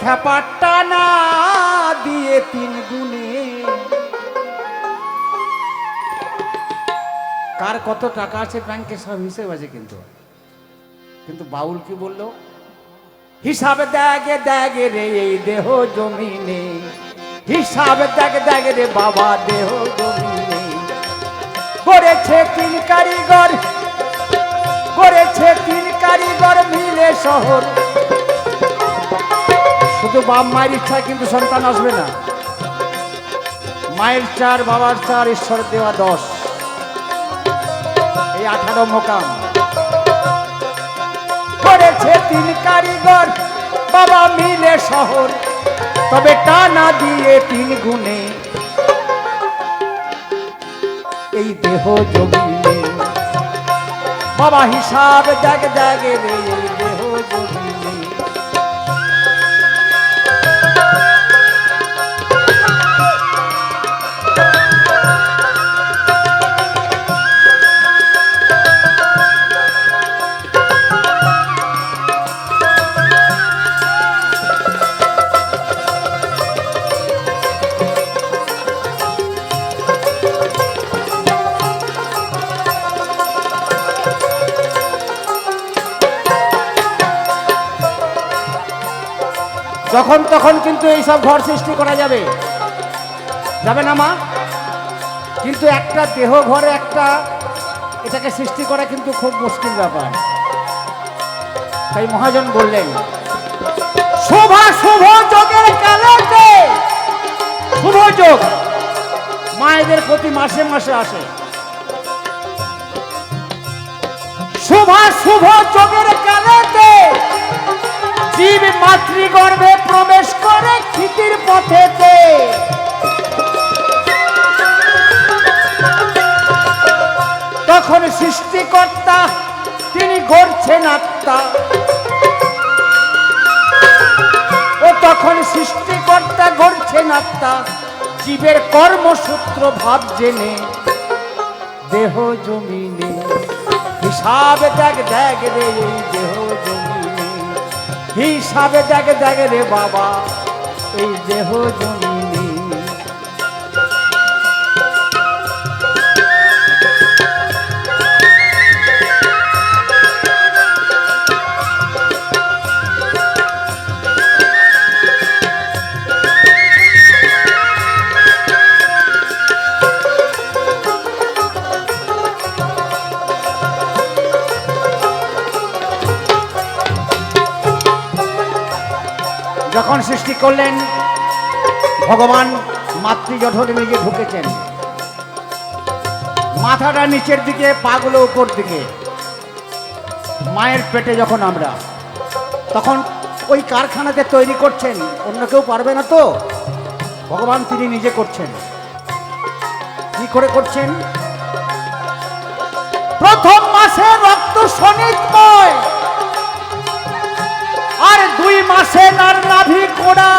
খেপাটা না দিয়ে তিন গুণে। কার কত টাকা আছে ব্যাংকে সব হিসেব আছে কিন্তু। কিন্তু বাউল কি বলল? হিসাব দেখে দেখে রে এই দেহ জমিনে। হিসাব দেখে দেখে রে বাবা দেহ জমিনে। করেছে তিন কারিগর, করেছে তিন কারিগর মিলে শহর। শুধু বাপ মায়ের ইচ্ছা, কিন্তু সন্তান আসবে না। মায়ের চার, বাবার চার ঈশ্বর দেওয়া দশ। এই আঠারো মোকাম। করেছে তিন কারিগর, বাবা মিলে শহর। তবে টানা দিয়ে তিন গুণে। এই দেহ জমিনে। বাবা হিসাব জাগ জাগে রে। যখন তখন কিন্তু এইসব ঘর সৃষ্টি করা যাবে। যাবে না মা? কিন্তু একটা দেহ ঘরে একটা এটাকে সৃষ্টি করা কিন্তু খুব মুশকিল ব্যাপার। তাই মহাজন বললেন, শোভা, শুভ যোগের কালকে শুভ যোগ। মায়েদের প্রতি মাসে মাসে আসে। শোভা, শুভ যোগের কালকে জীব মাতৃগর্ভে প্রবেশ করে ক্ষিতির পথেতে। তখন সৃষ্টিকর্তা, তিনি গড়ছেন আত্মা। ও তখন সৃষ্টিকর্তা গড়ছেন আত্মা। জীবের কর্মসূত্র ভাব জেনে, দেহ জমিনে, হিসাব দেখ দেখ রে হিসাবে দেখে দেখে রে বাবা এই দেহ জমিনে সৃষ্টি করলেন, ভগবান মাতৃজঠরে নিজে ঢুকেছেন। মাথাটা নিচের দিকে, পাগুলো উপর দিকে। মায়ের পেটে যখন আমরা, তখন ওই কারখানাতে তৈরি করছেন, অন্য কেউ পারবে না তো? ভগবান তিনি নিজে করছেন। কি করে করছেন? প্রথম মাসে রক্ত সনিতময় আর দুই মাসে নার নাভি কোড়া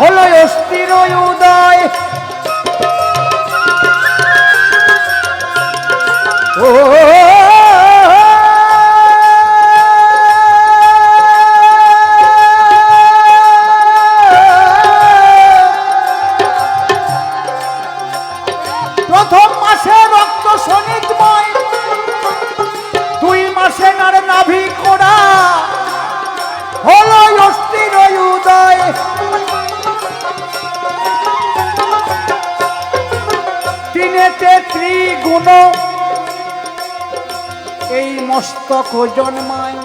হলো অস্থির উদয়। ও মস্তক জন্মায়।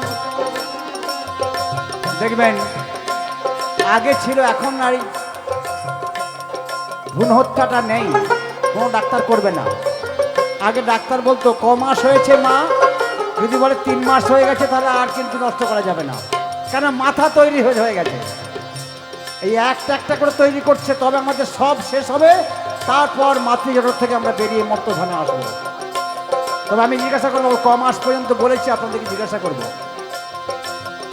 দেখবেন, আগে ছিল, এখন নারী। ভ্রূণ হত্যাটা নেই, কোনো ডাক্তার করবে না। আগে ডাক্তার বলতো, ক মাস হয়েছে মা, যদি বলে তিন মাস হয়ে গেছে, তাহলে আর কিন্তু নষ্ট করা যাবে না। কেন? মাথা তৈরি হয়ে গেছে। এই একটা একটা করে তৈরি করছে, তবে আমাদের সব শেষ হবে। তারপর মাতৃজঠর থেকে আমরা বেরিয়ে মর্তধানে আসব। তবে আমি জিজ্ঞাসা করব, ক মাস পর্যন্ত বলেছি, আপনাদেরকে জিজ্ঞাসা করব।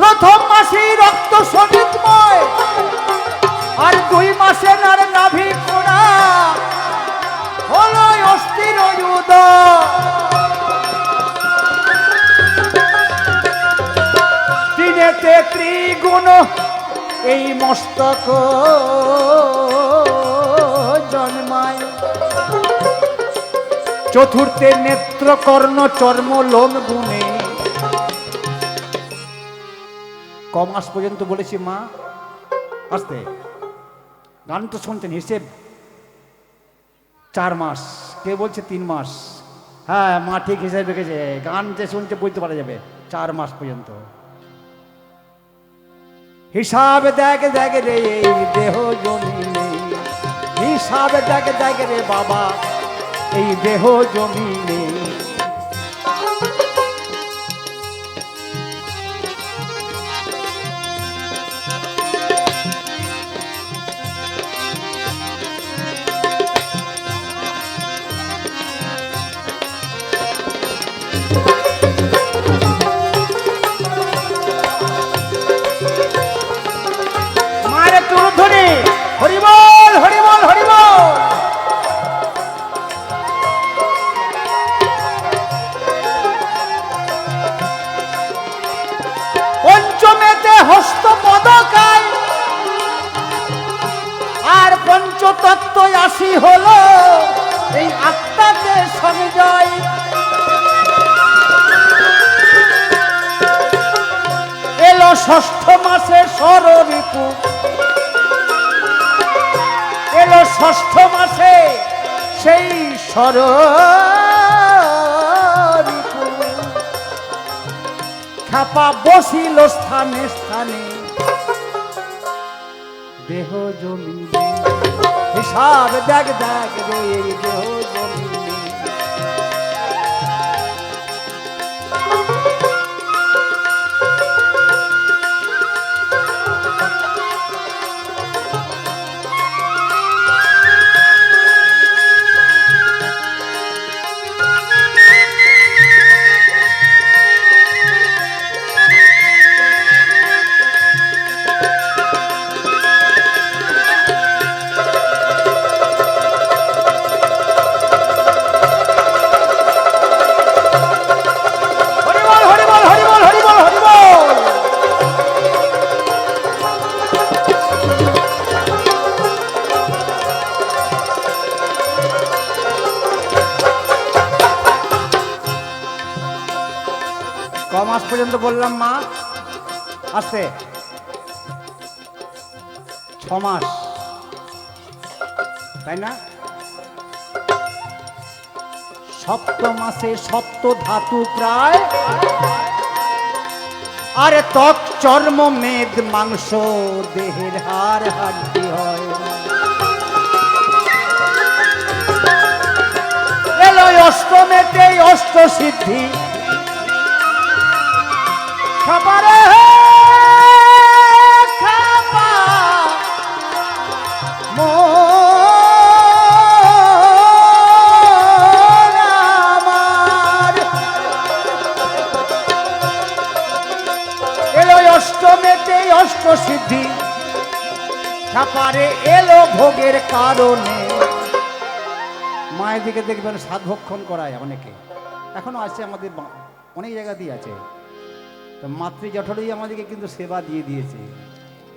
প্রথম মাসে রক্ত সঠিকময় আর দুই মাসে আর নাভি কোনা হলো অস্থির তিনেতে ত্রিগুণ এই মস্তক। চতুর্থে নেত্র কর্ণ চর্ম লোম গুণে। ক মাস পর্যন্ত বলেছি, মা, আসতে। গান তো শুনছেন হিসেব চার মাস, কে বলছে তিন মাস? হ্যাঁ মা ঠিক হিসেবে রেখেছে, গান যে শুনছে বুঝতে পারা যাবে, চার মাস পর্যন্ত। হিসাব দেখ দেখ রে দেহ জমিনে। হিসাব দেখ দেখ রে, বাবা এই দেহ জমিনে এলো ষষ্ঠ মাসে সর ঋতু এলো ষষ্ঠ মাসে সেই সর খাপা বসিল স্থানে স্থানে। দেহ জমি হিসাব দেখ দেখ দেহ পর্যন্ত বললাম, মা, আছে। ছ মাস। তাই না? সপ্ত মাসে সপ্ত ধাতু প্রায়। আরে ত্বক চর্ম মেদ মাংস দেহের হার হাড্ডি হয়। এলো অষ্টমেতে অষ্ট সিদ্ধি আমার। এলো অষ্টমেতে অষ্ট সিদ্ধি খাপারে এলো ভোগের কারণে। মায়ের দিকে দেখবেন সাত ভক্ষণ করায় অনেকে। এখনও আছে আমাদের অনেক জায়গাতেই আছে। তো মাতৃ জঠরেই আমাদেরকে কিন্তু সেবা দিয়ে দিয়েছে।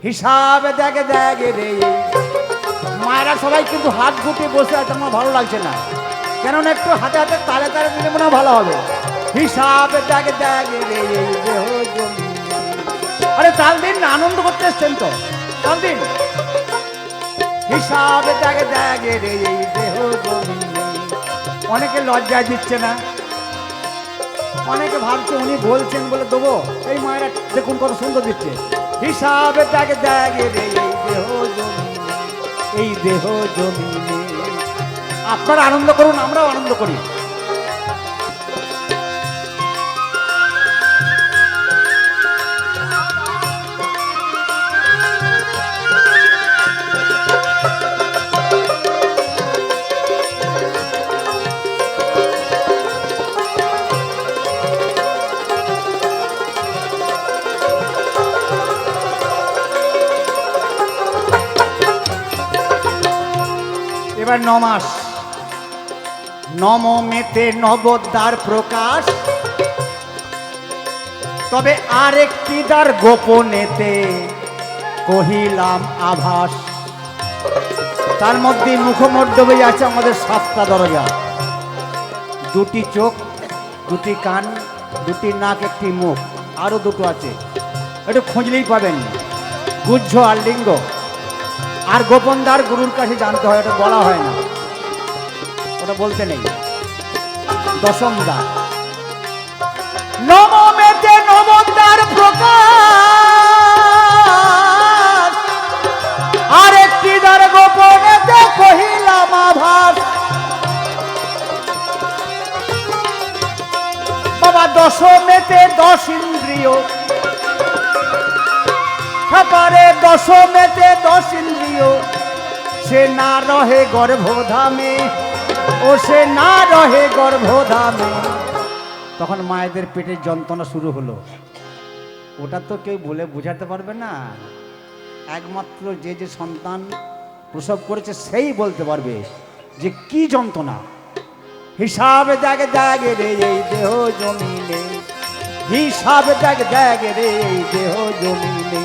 হিসাবে দেখে দেখে রে। মায়েরা সবাই কিন্তু হাত গুটিয়ে বসে আছে, আমার ভালো লাগছে না। কেননা একটু হাতে হাতে তালে তালে দিলে মনে ভালো হবে। হিসাবে দেখে দেখে রে। আরে তাল দিন না আনন্দ করতে এসছেন তো? তাল দিন হিসাবে দেখে দেখে রে। দেহ অনেকে লজ্জা দিচ্ছে না। অনেকে ভাবছে উনি বলছেন বলে দেবো। এই মায়েরা দেখুন কত সুন্দর দিচ্ছে। হিসাবে তাকে দেখে এই দেহ জমি আপনারা আনন্দ করুন, আমরাও আনন্দ করি। এবার ন নম মেতে নবদ্বার প্রকাশ। তবে আরেকটি দ্বার গোপনেতে কহিলাম আভাস। তার মধ্যে মুখমণ্ডপে আছে আমাদের সাতটা দরজা। দুটি চোখ, দুটি কান, দুটি নাক, একটি মুখ। আরও দুটো আছে। একটু খুঁজলেই পাবেন। গুজ্জ আর লিঙ্গ। আর গোপন গোপনদার গুরুর কাছে জানতে হয়, ওটা বলা হয় না। ওটা বলতে নেই। দশম দ্বার। নবমেতে নবদ্বার প্রকাশ। আর একটি দ্বার গোপনেতে কহিলাম আভাস বাবা, দশমেতে দশ ইন্দ্রিয়। দশমেতে দশ ইন্দ্রিয় সে না রহে গর্ভধামে, ও সে না রহে গর্ভধামে। তখন মায়েদের পেটের যন্ত্রণা শুরু হলো। ওটা তো কেউ বলে বোঝাতে পারবে না। একমাত্র যে যে সন্তান প্রসব করেছে সেই বলতে পারবে যে কি যন্ত্রণা। হিসাবে জাগে জাগে রে, এই দেহ জমিনে। হিসাবে জাগে জাগে রে, এই দেহ জমিনে।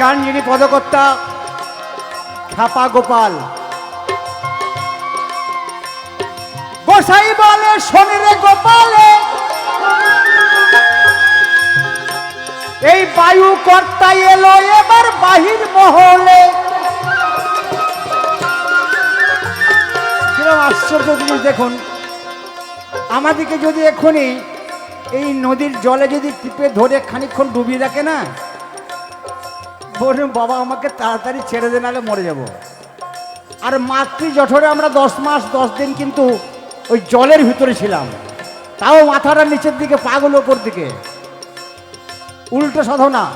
গান যিনি পদকর্তা, খ্যাপা গোপাল। গোসাই বলে শনিরে গোপালে। এই বায়ু কর্তা এলো এবার বাহির মহলে। আশ্চর্য জিনিস, দেখুন। আমাদেরকে যদি এক্ষুনি এই নদীর জলে যদি টিপে ধরে খানিকক্ষণ ডুবিয়ে রাখে না বলুন, বাবা, আমাকে তাড়াতাড়ি ছেড়ে দে, নাহলে মরে যাব। আর মাতৃ জঠরে আমরা দশ মাস, দশ দিন কিন্তু ওই জলের ভিতরে ছিলাম। তাও মাথাটা নিচের দিকে, পাগুলো ওপর দিকে। উল্টো সাধনা।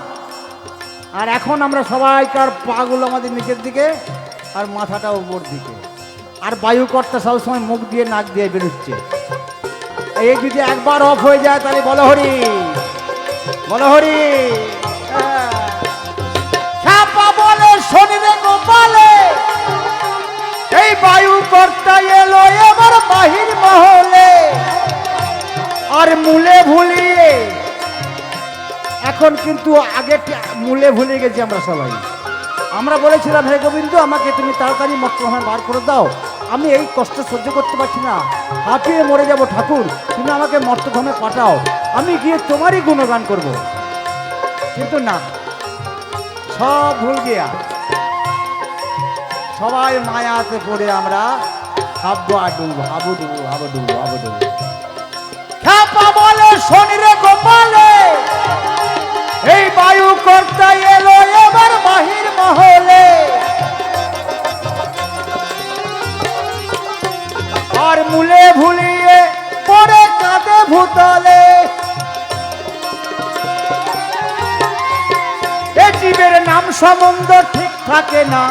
আর এখন আমরা সবাইকার পাগুলো আমাদের নিচের দিকে, আর মাথাটা উপর দিকে। আর বায়ুকর্তা সবসময় মুখ দিয়ে, নাক দিয়ে বেরোচ্ছে। এই যদি একবার অফ হয়ে যায়, তাহলে বলো হরি। বলো হরি। বলে শনিরে গোপালে। এই বায়ু কর্তা এলো এবার বাহির মহলে। আর মূলে ভুলিয়ে, এখন কিন্তু আগে মূলে ভুলে গেছি আমরা সবাই। আমরা বলেছিলাম, হে গোবিন্দ, আমাকে তুমি তাড়াতাড়ি মক্রমে বার করে দাও। আমি এই কষ্ট সহ্য করতে পারছি না। হাঁপিয়ে মরে যাব ঠাকুর। তুমি আমাকে মর্তধামে পাঠাও। আমি গিয়ে তোমারই গুণগান করব। কিন্তু না। সব ভুল গিয়া। সবাই মায়াতে পড়ে আমরা হাব্বু আডু হাবু ডুবু হাবু ডুবু হাবু ডুবু খ্যাপা বলে শনিরে গোপালে, এই বায়ু কর্তা এলো এবার বাহির মহলে। আর মূলে ভুলিয়ে পরে কাঁদে ভূতলে। জীবের নাম সম্বন্ধ ঠিক থাকে না।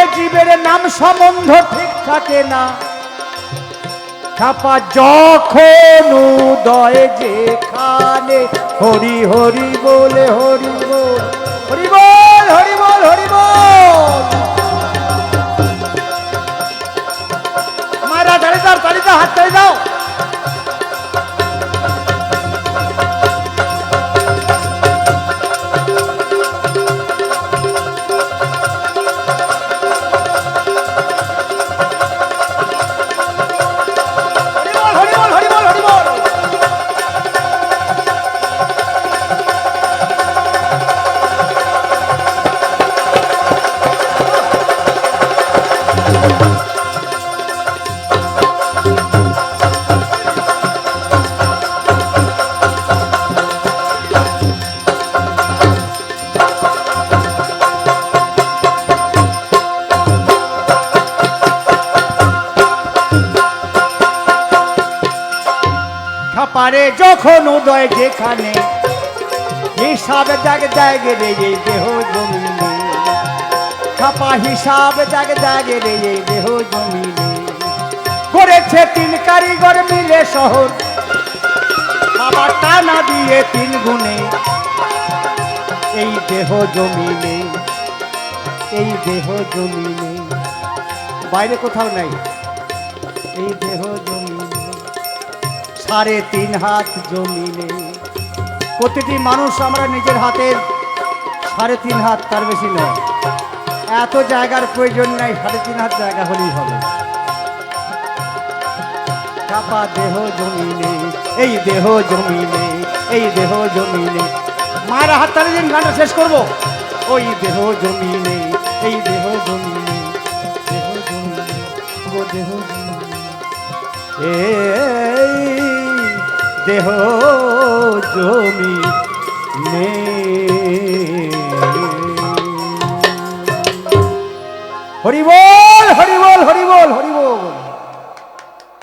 এ জীবের নাম সম্বন্ধ ঠিক থাকে না। ছাপা যখন উদয় যেখানে, হরি হরি বলে হরি বল হরি বল হরি বল হরি বল। পারে যখন উদয় যেখানে হিসাব দেখ দেখ রে দেহ জমিনে। ছাপা হিসাব জাগে জাগে রে এই দেহ জমিনে। করেছে তিন কারিগর মিলে শহর। বাবা টানা দিয়ে তিন গুণে এই দেহ জমিনে। এই দেহ জমিনে। বাইরে কোথাও নাই। এই দেহ জমিনে। সাড়ে তিন হাত জমিনে। প্রতিটি মানুষ আমরা নিজের হাতের সাড়ে তিন হাত তার বেশি নয়। এত জায়গার প্রয়োজন নাই, সাড়ে তিন হাত জায়গা হলেই হবে। চাপা দেহ জমিনে, এই দেহ জমিনে, এই দেহ জমিনে। মায়ের হাত তালে দিন গানটা শেষ করব। ওই দেহ জমিনে, এই দেহ জমিনে দেহ জমিনে, ও দেহ জমিনে। এই দেহ জমি হরিবল